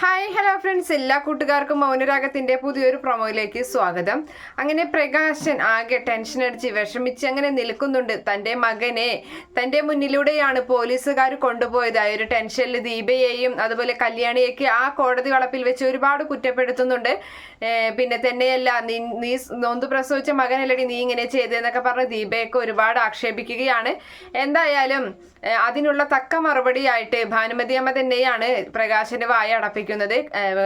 Hi hello friends എല്ലാ കൂട്ടുകാർക്കും മൗനരാഗത്തിന്റെ പുതിയൊരു പ്രൊമോയിലേക്ക് സ്വാഗതം. അങ്ങനെ പ്രകാശൻ ആകെ ടെൻഷൻ അടിച്ച് വിഷമിച്ച് അങ്ങനെ നിൽക്കുന്നുണ്ട്. തന്റെ മകനെ തന്റെ മുന്നിലൂടെയാണ് പോലീസുകാർ കൊണ്ടുപോയത്. ആ ഒരു ടെൻഷനിൽ ദീപയെയും അതുപോലെ കല്യാണിയൊക്കെ ആ കോടതി വളപ്പിൽ വെച്ച് ഒരുപാട് കുറ്റപ്പെടുത്തുന്നുണ്ട്. പിന്നെ തന്നെയല്ല നീ നീ നൊന്ത് പ്രസവിച്ച മകനല്ലടി നീ ഇങ്ങനെ ചെയ്തതെന്നൊക്കെ പറഞ്ഞ് ദീപയൊക്കെ ഒരുപാട് ആക്ഷേപിക്കുകയാണ്. എന്തായാലും അതിനുള്ള തക്ക മറുപടിയായിട്ട് ഭാനുമതി അമ്മ തന്നെയാണ് പ്രകാശന്റെ വായ അടപ്പിക്കുന്നത്. ഏർ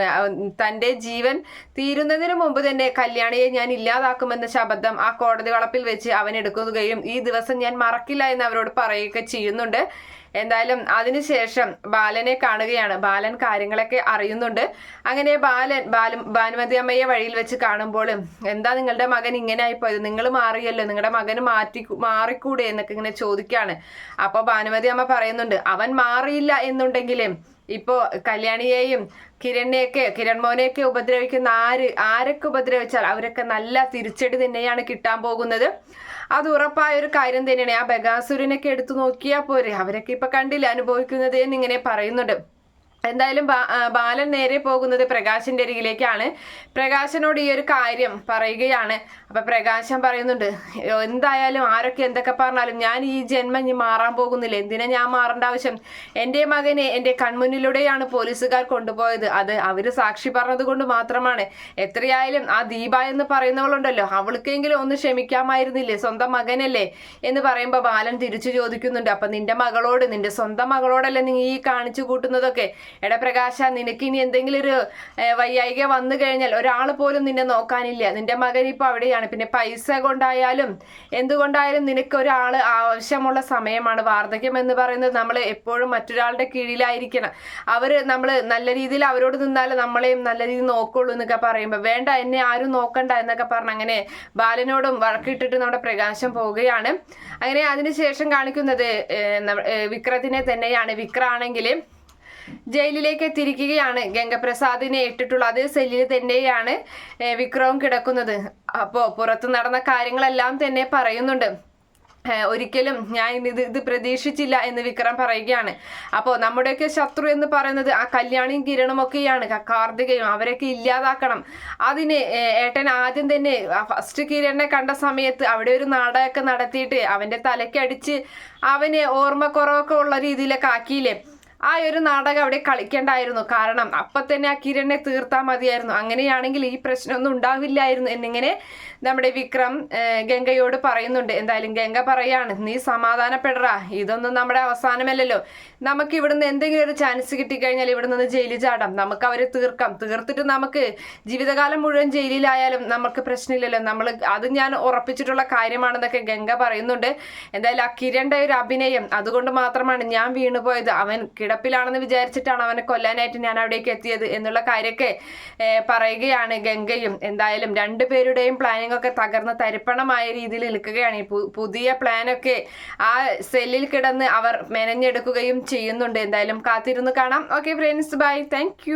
തന്റെ ജീവൻ തീരുന്നതിന് മുമ്പ് തന്നെ കല്യാണിയെ ഞാൻ ഇല്ലാതാക്കുമെന്ന ശബ്ദം ആ കോടതി വളപ്പിൽ വെച്ച് അവൻ എടുക്കുകയും ഈ ദിവസം ഞാൻ മറക്കില്ല എന്ന് അവരോട് പറയുകയൊക്കെ ചെയ്യുന്നുണ്ട്. എന്തായാലും അതിനുശേഷം ബാലനെ കാണുകയാണ്. ബാലൻ കാര്യങ്ങളൊക്കെ അറിയുന്നുണ്ട്. അങ്ങനെ ബാലൻ ബാലു ഭാനുമതി അമ്മയെ വഴിയിൽ വെച്ച് കാണുമ്പോൾ എന്താ നിങ്ങളുടെ മകൻ ഇങ്ങനെ ആയിപ്പോയത് നിങ്ങൾ മാറിയല്ലോ. നിങ്ങളുടെ മകന് മാറ്റി മാറിക്കൂടെ? എന്നൊക്കെ ഇങ്ങനെ ചോദിക്കുകയാണ് അപ്പോൾ ഭാനുമതി അമ്മ പറയുന്നുണ്ട് അവൻ മാറിയില്ല എന്നുണ്ടെങ്കിലും ഇപ്പോ കല്യാണിയെയും കിരണിനെയൊക്കെ കിരൺ മോനെയൊക്കെ ഉപദ്രവിക്കുന്ന ആര് ആരൊക്കെ ഉപദ്രവിച്ചാൽ അവരൊക്കെ നല്ല തിരിച്ചടി തന്നെയാണ് കിട്ടാൻ പോകുന്നത്. അത് ഉറപ്പായ ഒരു കാര്യം തന്നെയാണ്. ആ ബഗാസുരനൊക്കെ എടുത്തു നോക്കിയാൽ പോരെ. അവരൊക്കെ ഇപ്പൊ കണ്ടില്ല അനുഭവിക്കുന്നത് എന്നിങ്ങനെ പറയുന്നുണ്ട്. എന്തായാലും ബാലൻ നേരെ പോകുന്നത് പ്രകാശിന്റെ അരികിലേക്കാണ്. പ്രകാശനോട് ഈ ഒരു കാര്യം പറയുകയാണ്. അപ്പൊ പ്രകാശൻ പറയുന്നുണ്ട് എന്തായാലും ആരൊക്കെ എന്തൊക്കെ പറഞ്ഞാലും ഞാൻ ഈ ജന്മം ഇനി മാറാൻ പോകുന്നില്ല. എന്തിനാ ഞാൻ മാറേണ്ട ആവശ്യം? എന്റെ മകനെ എന്റെ കൺമുന്നിലൂടെയാണ് പോലീസുകാർ കൊണ്ടുപോയത്. അത് അവർ സാക്ഷി പറഞ്ഞത് കൊണ്ട് മാത്രമാണ്. എത്രയായാലും ആ ദീപ എന്ന് പറയുന്നവളുണ്ടല്ലോ. അവൾക്കെങ്കിലും ഒന്ന് ക്ഷമിക്കാമായിരുന്നില്ലേ? സ്വന്തം മകനല്ലേ? എന്ന് പറയുമ്പോൾ ബാലൻ തിരിച്ചു ചോദിക്കുന്നുണ്ട്. അപ്പൊ നിന്റെ മകളോട് നിന്റെ സ്വന്തം മകളോടല്ലേ നീ ഈ കാണിച്ചു കൂട്ടുന്നതൊക്കെ? എടാ പ്രകാശ നിനക്ക് ഇനി എന്തെങ്കിലും ഒരു വയ്യായിക വന്നു കഴിഞ്ഞാൽ ഒരാൾ പോലും നിന്നെ നോക്കാനില്ല. നിന്റെ മകൻ ഇപ്പൊ അവിടെയാണ്. പിന്നെ പൈസ കൊണ്ടായാലും എന്തുകൊണ്ടായാലും നിനക്ക് ഒരാൾ ആവശ്യമുള്ള സമയമാണ്. വാർദ്ധക്യം എന്ന് പറയുന്നത് നമ്മൾ എപ്പോഴും മറ്റൊരാളുടെ കീഴിലായിരിക്കണം. അവർ നമ്മൾ നല്ല രീതിയിൽ അവരോട് നിന്നാൽ നമ്മളെയും നല്ല രീതിയിൽ നോക്കുള്ളൂ എന്നൊക്കെ പറയുമ്പോൾ വേണ്ട എന്നെ ആരും നോക്കണ്ട എന്നൊക്കെ പറഞ്ഞ് അങ്ങനെ ബാലനോടും വഴക്കിട്ടിട്ട് നമ്മുടെ പ്രകാശം പോവുകയാണ്. അങ്ങനെ അതിനുശേഷം കാണിക്കുന്നത് വിക്രത്തിനെ തന്നെയാണ്. വിക്ര ആണെങ്കിൽ ജയിലിലേക്ക് എത്തിയിരിക്കുകയാണ് ഗംഗപ്രസാദിനെ ഇട്ടിട്ടുള്ള. അതേ സെല്ലിൽ തന്നെയാണ് വിക്രവും കിടക്കുന്നത്. അപ്പോൾ പുറത്ത് നടന്ന കാര്യങ്ങളെല്ലാം തന്നെ പറയുന്നുണ്ട്. ഒരിക്കലും ഞാൻ ഇത് ഇത് പ്രതീക്ഷിച്ചില്ല എന്ന് വിക്രം പറയുകയാണ്. അപ്പോൾ നമ്മുടെയൊക്കെ ശത്രു എന്ന് പറയുന്നത് ആ കല്യാണിയും കിരണും ഒക്കെയാണ് കാർത്തികയും അവരൊക്കെ ഇല്ലാതാക്കണം. അതിന് ഏട്ടൻ ആദ്യം തന്നെ ഫസ്റ്റ് കിരണിനെ കണ്ട സമയത്ത് അവിടെ ഒരു നാടകമൊക്കെ നടത്തിയിട്ട് അവന്റെ തലയ്ക്കടിച്ച് അവന് ഓർമ്മക്കുറവൊക്കെ ഉള്ള രീതിയിലൊക്കെ ആക്കിയില്ലേ? ആ ഒരു നാടകം അവിടെ കളിക്കേണ്ടായിരുന്നു. കാരണം അപ്പൊ തന്നെ ആ കിരണിനെ തീർത്താൽ മതിയായിരുന്നു. അങ്ങനെയാണെങ്കിൽ ഈ പ്രശ്നമൊന്നും ഉണ്ടാവില്ലായിരുന്നു എന്നിങ്ങനെ നമ്മുടെ വിക്രം ഗംഗയോട് പറയുന്നുണ്ട്. എന്തായാലും ഗംഗ പറയാണ് നീ സമാധാനപ്പെടറാ. ഇതൊന്നും നമ്മുടെ അവസാനമല്ലല്ലോ. നമുക്ക് ഇവിടുന്ന് എന്തെങ്കിലും ഒരു ചാൻസ് കിട്ടിക്കഴിഞ്ഞാൽ ഇവിടെ നിന്ന് ജയിലിൽ ചാടാം. നമുക്ക് അവരെ തീർക്കാം. തീർത്തിട്ട് നമുക്ക് ജീവിതകാലം മുഴുവൻ ജയിലിലായാലും നമുക്ക് പ്രശ്നമില്ലല്ലോ. നമ്മൾ അത് ഞാൻ ഉറപ്പിച്ചിട്ടുള്ള കാര്യമാണെന്നൊക്കെ ഗംഗ പറയുന്നുണ്ട്. എന്തായാലും ആ കിരണ്ട ഒരു അഭിനയം അതുകൊണ്ട് മാത്രമാണ് ഞാൻ വീണുപോയത്. അവൻ കിടപ്പിലാണെന്ന് വിചാരിച്ചിട്ടാണ് അവനെ കൊല്ലാനായിട്ട് ഞാൻ അവിടേക്ക് എത്തിയത് എന്നുള്ള കാര്യമൊക്കെ പറയുകയാണ് ഗംഗയും. എന്തായാലും രണ്ടുപേരുടെയും പ്ലാനിംഗ് ഒക്കെ തകർന്ന് തരിപ്പണമായ രീതിയിൽ നിൽക്കുകയാണ്. ഈ പുതിയ പ്ലാനൊക്കെ ആ സെല്ലിൽ കിടന്ന് അവർ മെനഞ്ഞെടുക്കുകയും ചെയ്യുന്നുണ്ട്. എന്തായാലും കാത്തിരുന്ന് കാണാം. Okay friends bye thank